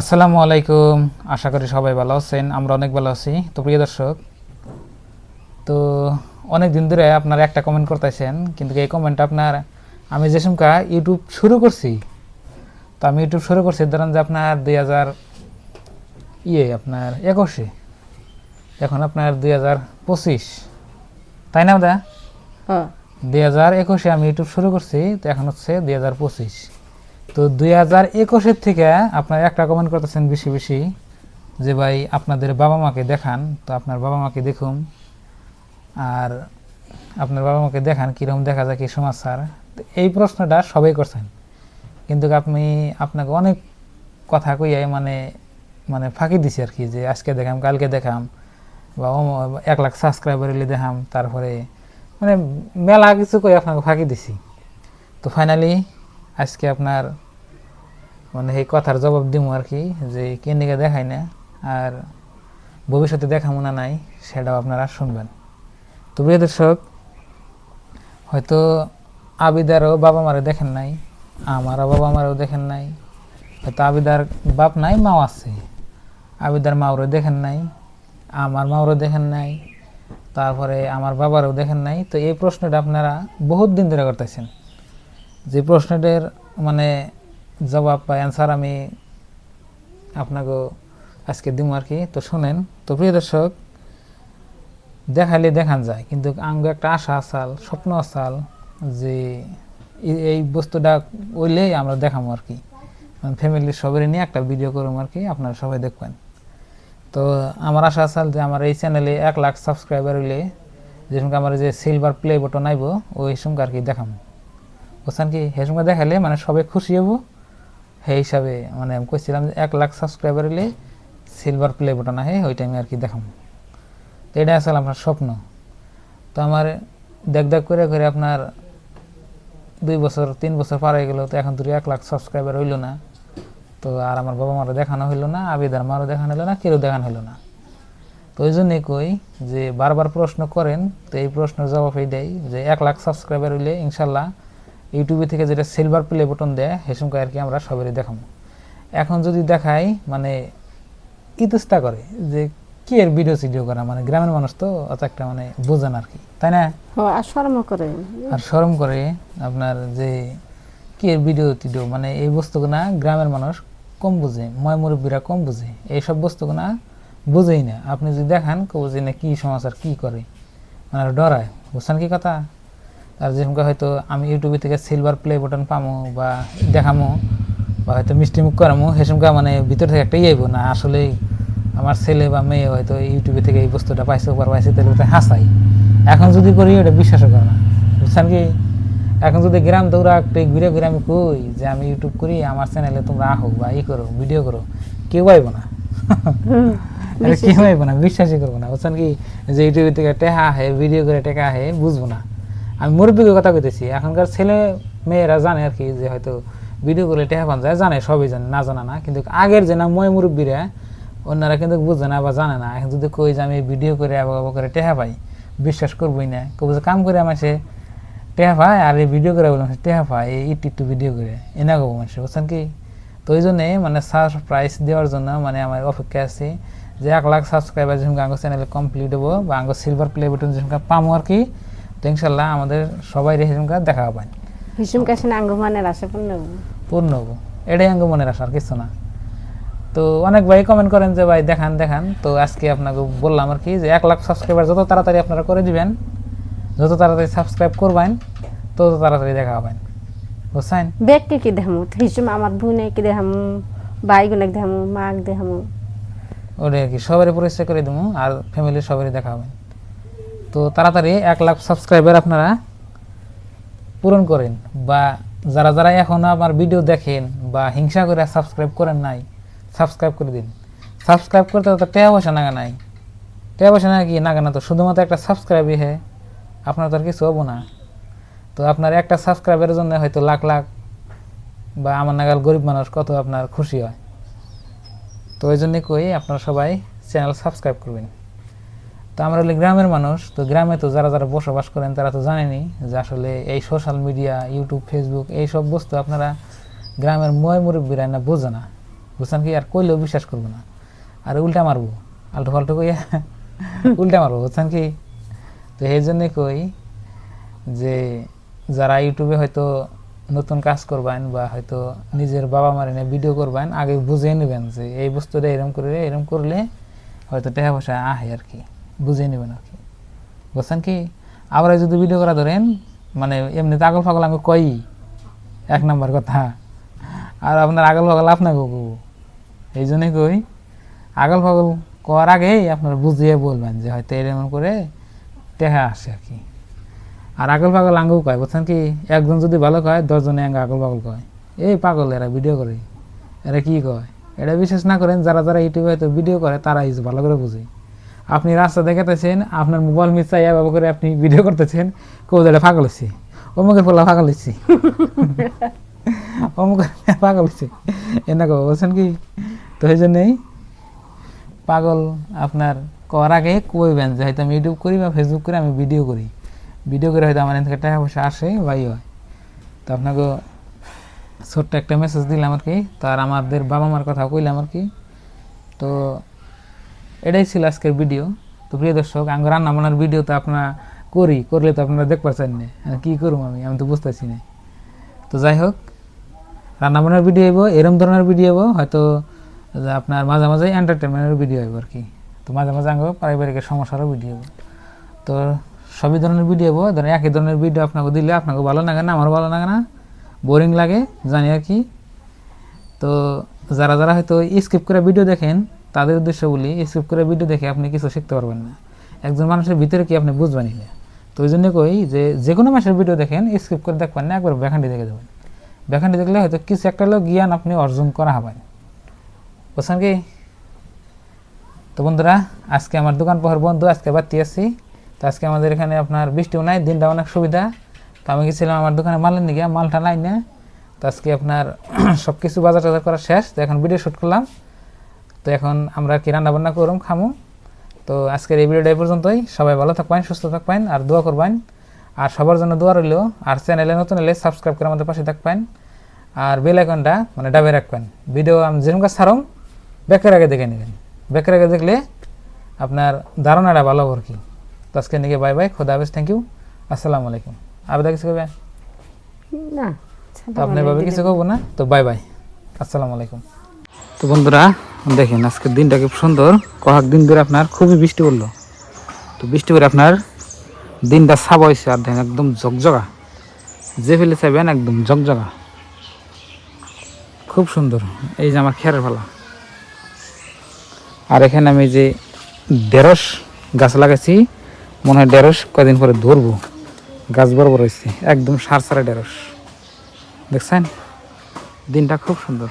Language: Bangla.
আসসালামু আলাইকুম। আশা করি সবাই ভালো আছেন আমরা অনেক ভালো আছি। তো প্রিয় দর্শক তো অনেক দিন ধরে আপনারা একটা কমেন্ট করতেছেন কিন্তু এই কমেন্ট আপনার আমি যে সমকা ইউটিউব শুরু করছি তো আমি ইউটিউব শুরু করছি ধরেন যে আপনার দুই হাজার ইয়ে আপনার একুশে এখন আপনার দুই হাজার পঁচিশ তাই না দা হ্যাঁ। দুই হাজার একুশে আমি ইউটিউব শুরু করছি তো এখন হচ্ছে দুই হাজার পঁচিশ। তো দুই হাজার একুশের থেকে আপনার একটা কমেন্ট করতেছেন বেশি বেশি যে ভাই আপনাদের বাবা মাকে দেখান, তো আপনার বাবা মাকে দেখুন। আর আপনার বাবা মাকে দেখান, কীরকম দেখা যায়, কি সমাচার। এই প্রশ্নটা সবাই করছেন। কিন্তু আপনি, আপনাকে অনেক কথা কইয়াই মানে মানে ফাঁকি দিছি আর কি, যে আজকে দেখাম, কালকে দেখাম, বা এক লাখ সাবস্ক্রাইবার এলে দেখাম, তারপরে মানে মেলা কিছু কই আপনাকে ফাঁকি দিছি। তো ফাইনালি আজকে আপনার মানে এই কথার জবাব দিব আর কি, যে কেন্দিকে দেখাই না আর ভবিষ্যতে দেখাবো না নাই, সেটাও আপনারা শুনবেন। তো প্রিয় দর্শক, হয়তো আবিদারও বাবা মারে দেখেন নাই, আমারও বাবা মারেও দেখেন নাই, হয়তো আবিদার বাপ নাই, মাও আছে। আবিদার মাওরও দেখেন নাই, আমার মাওরও দেখেন নাই, তারপরে আমার বাবারও দেখেন নাই। তো এই প্রশ্নটা আপনারা বহুত দিন ধরে করতেছেন। যে প্রশ্নটার মানে জবাব বা অ্যান্সার আমি আপনাকে আজকে দিব আর কি। তো শোনেন, তো প্রিয় দর্শক দেখালে দেখান যায়, কিন্তু আঙ্গ একটা আশা আসাল, স্বপ্ন আসাল যে এই- বস্তুটা ওইলেই আমরা দেখাবো আর কি। ফ্যামিলির সবারই নিয়ে একটা ভিডিও করব আর কি, আপনারা সবাই দেখবেন। তো আমার আশা আসাল যে আমার এই চ্যানেলে এক লাখ সাবস্ক্রাইবার হইলে যে সঙ্গে আমার যে সিলভার প্লে বটন আইব, ওই সঙ্গে আর কি দেখাম। বুঝছেন কি? সেই সঙ্গে দেখালে মানে সবাই খুশি হব। সেই হিসাবে মানে আমি কইছিলাম যে এক লাখ সাবস্ক্রাইবার হইলে সিলভার প্লে বটন আহে, ওই টাইমে আর কি দেখাম। তো এটা আসলে আপনার স্বপ্ন। তো আমার দেখ দেখ করে করে আপনার দুই বছর, তিন বছর পার হয়ে গেল, তো এখন তুই এক লাখ সাবস্ক্রাইবার হইল না। তো আর আমার বাবা মারও দেখানো হইল না, আবিদার মারও দেখানো হলো না কেউ দেখানো হইল না। তো ওই জন্যই কই যে বারবার প্রশ্ন করেন, তো এই প্রশ্নের জবাব এই দেয় যে এক লাখ সাবস্ক্রাইবার হইলে ইনশাল্লাহ ইউটিউবে থেকে যেটা সিলভার প্লে বটন দেয় সেসঙ্গে আর কি আমরা সবারই দেখাবো। এখন যদি দেখাই মানে ইতস্তা করে যে কি এর ভিডিও সিডিও করা মানে গ্রামের মানুষ তো অত একটা মানে বোঝেন আর কি তাই না? আর শর্ম করে। আর শরম করে আপনার যে কি এর ভিডিও টিডিও মানে এই বস্তুগুনা গ্রামের মানুষ কম বুঝে ময় মুরব্বীরা কম বুঝে এইসব বস্তুগুনা বুঝেই না। আপনি যদি দেখান কেউ যে না কি সমাচার কি করে মানে ডরায় বুঝছেন কি কথা? আর যেরকম হয়তো আমি ইউটিউবে থেকে সিলভার প্লে বাটন পামো বা দেখামো বা হয়তো মিষ্টি মুখ করামো সেসমকা মানে ভিতর থেকে একটা ইয়েব না। আসলে আমার ছেলে বা মেয়ে হয়তো ইউটিউবে থেকে এই বস্তুটা পাইছে উপর পাইছে তাহলে ওটা হাসাই। এখন যদি করি ওটা বিশ্বাসও করে না। বুঝছেন কি? এখন যদি গ্রাম দৌড়া একটু ঘুরে ঘুরে আমি কই যে আমি ইউটিউব করি আমার চ্যানেলে তোমরা আহো বা ই করো ভিডিও করো কেউ আইব না। কেউ আইব না বিশ্বাসই করব না। বুঝছেন কি? যে ইউটিউবে থেকে টেহা আহে ভিডিও করে টেকা আহে বুঝব না। আমি মুরব্বীকে কথা কইতেছি, এখনকার ছেলে মেয়েরা জানে আর কি যে হয়তো ভিডিও করলে টেহা পান যায়, জানে, সবই জানে, না জানা না। কিন্তু আগের যে না ময় মুরব্বীরা অন্যরা কিন্তু বুঝে না বা জানে না। এখন যদি কই যে আমি ভিডিও করে আবার করে টেহা পাই, বিশ্বাস করবোই না। কবু যে কাম করে আমার সে টেহা পায়, আর এই ভিডিও করে বললাম টেহা পায়, এই ইট একটু ভিডিও করে। এনা কবো মানুষ, বুঝছেন কি? তো ওই জন্যে মানে সারপ্রাইজ দেওয়ার জন্য মানে আমার অপেক্ষা আছে যে এক লাখ সাবস্ক্রাইবার যখন আঙ্গ চ্যানেলে কমপ্লিট হব বা আঙ্গ সিলভার প্লে বাটন যখন পামো আর কি। তো ইনশাল্লাহ আমাদের সবাই রেখে দেখা পাবেন হিসুম কাছে আঙ্গ মানের আসে পূর্ণ পূর্ণ হব। এটাই আঙ্গ মনে রাখার কিছু না। তো অনেক ভাই কমেন্ট করেন যে ভাই দেখান দেখান। তো আজকে আপনাকে বললাম আর কি যে এক লাখ সাবস্ক্রাইবার যত তাড়াতাড়ি আপনারা করে দিবেন যত তাড়াতাড়ি সাবস্ক্রাইব করবেন তত তাড়াতাড়ি দেখা হবেন বুঝছেন? ব্যক্তি কি দেখামু? হিসুম আমার বোনে কি দেখামু? ভাই গুনে দেখামু? মাক দেখামু? ওটা আর কি সবারই পরিচয় করে দেবো আর ফ্যামিলির সবারই দেখা হবেন তো তাড়াতাড়ি এক লাখ সাবস্ক্রাইবার আপনারা পূরণ করেন বা যারা যারা এখনও আমার ভিডিও দেখেন বা হিংসা করে সাবস্ক্রাইব করেন নাই সাবস্ক্রাইব করে দিন। সাবস্ক্রাইব করতে তো টাকা পয়সা নাগা নাই। টাকা পয়সা না কি? নাগা না তো। শুধুমাত্র একটা সাবস্ক্রাইবই হ্যাঁ আপনার তো আর কিছু হব না। তো আপনার একটা সাবস্ক্রাইবের জন্য হয়তো লাখ লাখ বা আমার নাগাল গরিব মানুষ কত আপনার খুশি হয়। তো ওই জন্যই কই আপনারা সবাই চ্যানেল সাবস্ক্রাইব করবেন। তো আমরা হলে গ্রামের মানুষ, তো গ্রামে তো যারা যারা বসবাস করেন তারা তো জানেনি যে আসলে এই সোশ্যাল মিডিয়া ইউটিউব ফেসবুক এই সব বস্তু আপনারা গ্রামের ময় মুরব্বীরা না বোঝে না। বুঝছেন কি? আর কইলেও বিশ্বাস করব না। আর উল্টা মারবো। আলটু ফাল্টু কইয়া উল্টা মারবো, বুঝছেন কি? তো এই জন্যই কই যে যারা ইউটিউবে হয়তো নতুন কাজ করবেন বা হয়তো নিজের বাবা মারে নিয়ে ভিডিও করবেন, আগে বুঝে নেবেন যে এই বস্তুটা এরম করে, এরম করলে হয়তো টাকা পয়সা আহে আর কি। বুঝে নেবেন আর কি। বুঝছেন কি, আবার যদি ভিডিও করা ধরেন মানে এমনি আগল ফাগল আমি কই এক নম্বর কথা। আর আপনার আগল ফাগল আপনাকে কব। এই জন্যই কই আগল ফাগল করার আগেই আপনার বুঝিয়ে বলবেন যে হয়তো এরকম করে টেহা আসে আর কি। আর আগল পাগল আঙ্গও কয় বুঝছেন কি, একজন যদি ভালো কয়, দশজনে আঙ্গ আগল পাগল কয়। এই পাগল এরা ভিডিও করে। এরা কি কয়? এটা বিশ্বাস না করেন, যারা যারা ইউটিউবে হয়তো ভিডিও করে তারা ভালো করে বুঝে। আপনি রাস্তা দেখাতেছেন আপনার মোবাইল মিসাইয়া ব্যবহার করে আপনি ভিডিও করতেছেন কেউ এটা পাগল হচ্ছে অমুকের ফলা পাগল হচ্ছে অমুকের পাগল হচ্ছে এনা কব বলছেন কি তো এই জন্যই পাগল আপনার করার আগে কইবেন যে হয়তো আমি ইউটিউব করি বা ফেসবুক করে আমি ভিডিও করি। ভিডিও করে হয়তো আমার থেকে টাকা পয়সা আসে বাই হয়। তো আপনাকে ছোট্ট একটা মেসেজ দিলাম আর কি তার আমাদের বাবা মার কথা কইলাম আর কি। তো এটাই ছিল আজকের ভিডিও তো প্রিয় দর্শক আমি রান্না বান্নার ভিডিও তো আপনারা করি, করলে তো আপনারা দেখতে পাচ্ছেন না। কি করুম আমি? আমি তো বুঝতেছি না। তো যাই হোক, রান্না বান্নার ভিডিও হইব এরম ধরনের ভিডিও হইব হয়তো আপনার মাঝে মাঝে এন্টারটেনমেন্টের ভিডিও হইব আর কি। তো মাঝে মাঝে আঙ্গ পারিবারিক সমস্যারও ভিডিও হইব তো সবই ধরনের ভিডিও হইব ধরেন একই ধরনের ভিডিও আপনাকে দিলে আপনাকে ভালো লাগে না, আমারও ভালো লাগে না বোরিং লাগে, জানি আর কি। তো যারা যারা হয়তো স্কিপ করে ভিডিও দেখেন তাদের উদ্দেশ্য বলি স্কিপ করে ভিডিও দেখে আপনি কিছু শিখতে পারবেন না। একজন মানুষের ভিতরে কি আপনি বুঝবেন না? তো ওই জন্য কই যে যে কোনো মাসের ভিডিও দেখেন স্কিপ করে দেখবেন না, একবার ব্যাখান্ডি দেখে দেবেন। ব্যাখান্ডি দেখলে হয়তো কিছু একটা হলেও জ্ঞান আপনি অর্জন করা হবেন বুঝছেন কি? তো বন্ধুরা, আজকে আমার দোকান পাহাড় বন্ধু, আজকে বাড়তি আসছি তো আজকে আমাদের এখানে আপনার বৃষ্টিও নাই দিনটা অনেক সুবিধা। তো আমি গেছিলাম আমার দোকানে মালের দিকে মালটা নাই না। তো আজকে আপনার সব কিছু বাজার টাজার করা শেষ। তো এখন ভিডিও শ্যুট করলাম। তো এখন আমরা কি রান্না বান্না করুম খামু? তো আজকের এই ভিডিওটা এই পর্যন্তই। সবাই ভালো থাকবেন সুস্থ থাকবেন আর দোয়া করবেন। আর সবার জন্য দোয়া রইল আর চ্যানেলে নতুন এলে সাবস্ক্রাইব করে আমাদের পাশে থাকবেন। আর বেল আইকনটা মানে ডাবে রাখবেন। ভিডিও আমি যেরকম কাজ ছাড়ম ব্যাকের আগে দেখে নেবেন। ব্যাকের আগে দেখলে আপনার ধারণাটা ভালো হবে আর কি। তো আজকে নিকে বাই বাই খোদা হাফেজ থ্যাংক ইউ আসসালামু আলাইকুম। আর আবেদা কিছু করবেন না তো আপনি ভাবে কিছু করব না? তো বাই বাই আসসালামু আলাইকুম। তো বন্ধুরা দেখেন, আজকের দিনটা খুব সুন্দর। কয়েক দিন ধরে আপনার খুবই বৃষ্টি পড়ল। তো বৃষ্টি পরে আপনার দিনটা সাব হয়েছে আর দেখেন, একদম জগজগা যে ফেলে চাইবেন, একদম জগজগা খুব সুন্দর। এই যে আমার খেয়ারের ফেলা। আর এখানে আমি যে ঢেঁড়স গাছ লাগাইছি, মনে হয় ঢেঁড়স কয়দিন পরে ধরবো। গাছ বড় বড় হয়েছে। একদম সার সারা ঢেঁড়স। দেখছেন? দিনটা খুব সুন্দর।